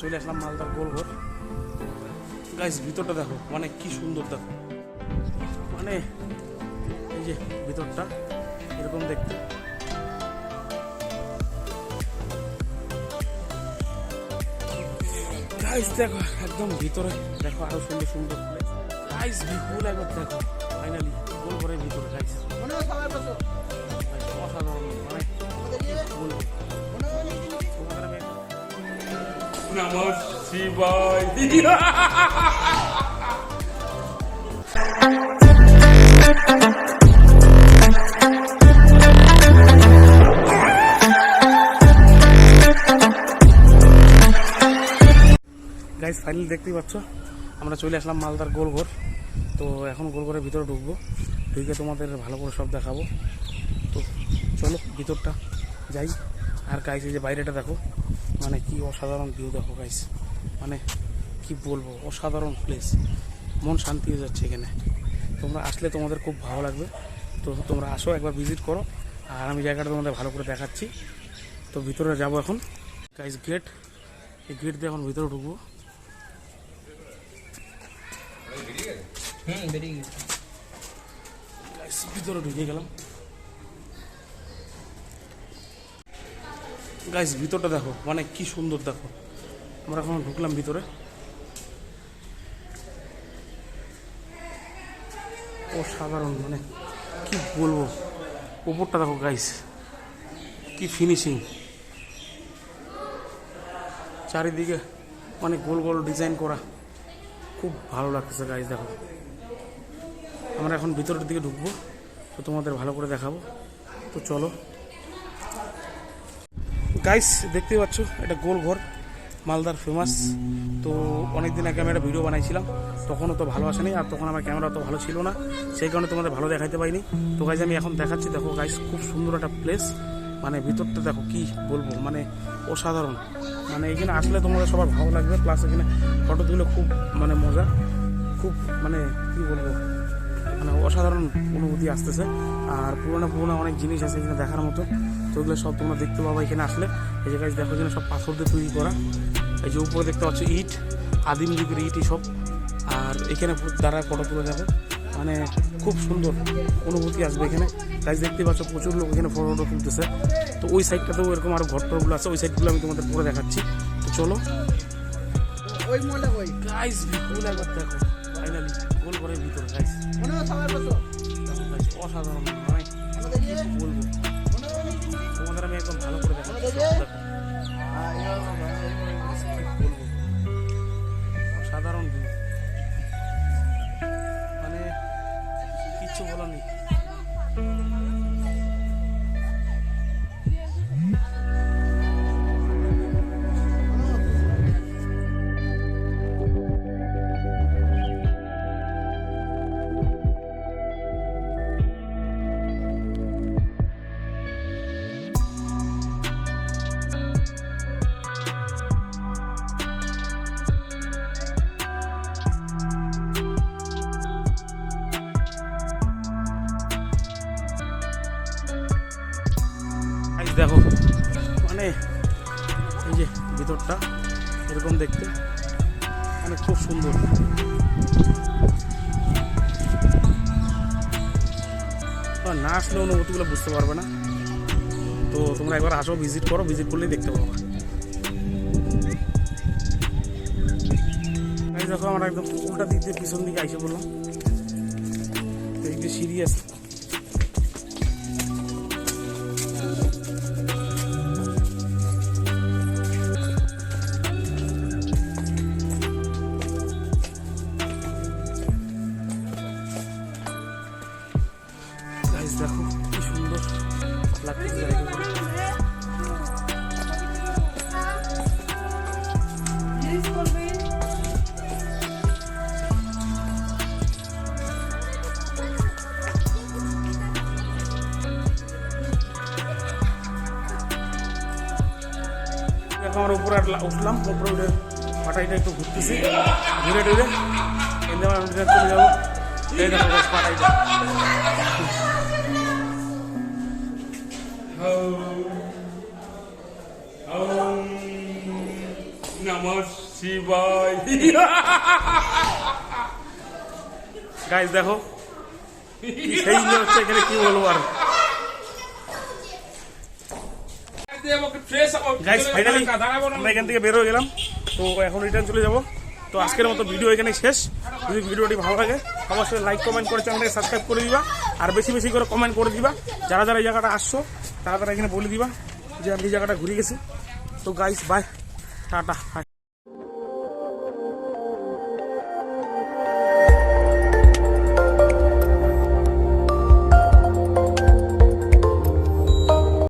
চলে আসলাম মালদার গোলঘর। গাইস ভিতরটা দেখো মানে কি সুন্দর দেখো। মানে এই যে ভিতরটা, এরকম দেখতে। গাইস দেখো, একদম ভিতরে, দেখো আরও সুন্দর সুন্দর গাইস বিপুল একবার দেখো ফাইনালি নমঃ শিবায় গাইজ ফাইনালি দেখতেই পাচ্ছ, আমরা চলে আসলাম মালদার গোলঘর। তো এখন গোলঘরের ভিতরে ঢুকবো, ঢুকে তোমাদের ভালো করে সব দেখাবো। তো চলো, ভিতরটা যাই। আর গাইস এই যে বাইরেটা দেখো মানে কি অসাধারণ ভিউ দেখো গাইস মানে কি বলব অসাধারণ প্লেস মন শান্তি হয়ে যাচ্ছে এখানে। তোমরা আসলে তোমাদের খুব ভালো লাগবে। তো তোমরা আসো একবার ভিজিট করো। আর আমি জায়গাটা তোমাদের ভালো করে দেখাচ্ছি। তো ভিতরে যাব এখন। গাইস গেট এই গেট দিয়ে এখন ভিতরে ঢুকবো। ভিতরে ঢুকে গেলাম। গাইস ভিতরটা দেখো। মানে কি সুন্দর দেখো। আমরা এখন ঢুকলাম ভিতরে। অসাধারণ মানে কি বলব। ওপরটা দেখো গাইস কি ফিনিশিং চারিদিকে মানে গোল গোল ডিজাইন করা। খুব ভালো লাগতেছে গাইস দেখো। আমরা এখন ভিতরের দিকে ঢুকবো। তো তোমাদের ভালো করে দেখাবো। তো চলো। গাইস দেখতেই পাচ্ছ, এটা গোল ঘর, মালদার ফেমাস তো অনেক দিন আগে আমি একটা ভিডিও বানাইছিলাম, তখনও তো ভালো আসেনি, আর তখন আমার ক্যামেরা তো ভালো ছিল না, সেই কারণে তোমাদের ভালো দেখাইতে পারিনি। তো গাইজ আমি এখন দেখাচ্ছি, দেখো গাইস খুব সুন্দর একটা প্লেস মানে ভিতরটা দেখো কি বলব মানে অসাধারণ। মানে এখানে আসলে তোমাদের সবার ভালো লাগবে প্লাস এখানে ফটো তুলে খুব মানে মজা, খুব মানে কি বলব মানে অসাধারণ অনুভূতি আসতেছে। আর পুরোনো পুরোনো অনেক জিনিস আছে এখানে দেখার মতো। তো ওগুলো সব তোমরা দেখতে পাবো এখানে আসলে। এই যে গাছ দেখো এখানে সব পাথর দিয়ে তৈরি করা। এই যে উপরে দেখতে পাচ্ছ ইট আদিম যুগের ইটই সব। আর এখানে দ্বারা ফটো তুলে যাবে। মানে খুব সুন্দর অনুভূতি আসবে এখানে। গাছ দেখতে পাচ্ছ প্রচুর লোক এখানে ফটো ফটো তুলতেছে। তো ওই সাইডটাতেও এরকম আরও ঘরটরগুলো আছে ওই সাইডগুলো আমি তোমাদের পরে দেখাচ্ছি। তো চলো। ওই গাইস বিপুল একবার দেখো। ফাইনালি গোল করে ভিতরে গাইস সবাই বসো অসাধারণ। অসাধারণ ভিউ মানে কিচ্ছু বলার নেই। দেখো মানে এই যে ভিতরটা, এরকম দেখতে মানে খুব সুন্দর। না আসলে অনুভূতিগুলো বুঝতে পারবে না। তো তোমরা একবার আসো ভিজিট করো ভিজিট করলেই দেখতে পাবো দেখো, আমরা একদম উল্টা দিক দিয়ে পিছন দিকে আইসে বললাম এই সিঁড়ি আছে। দেখো আমরা উপরে উঠলাম উপরে উঠে পাটাইটা একটু ঘুরতেছি। ঘুরে টুরে এনে আমরা চলে যাব। পাটাইটা। নমঃ শিবায়। গাইজ দেখো সেই হচ্ছে এখানে কি বলব আর? গাইজ ফাইনালি আমরা এখান থেকে বের হয়ে গেলাম। তো এখন রিটার্ন চলে যাব। তো আজকের মতো ভিডিও এখানে শেষ। যদি ভিডিওটি ভালো লাগে অবশ্যই লাইক কমেন্ট করে চ্যানেলটাকে সাবস্ক্রাইব করে দিবা। আর বেশি বেশি করে কমেন্ট করে দিবা। যারা যারা এই জায়গাটা আসছো তারা তারা এখানে বলে দিবা যে আমি এই জায়গাটা ঘুরে গেছি। তো গাইস বাই টাটা বাই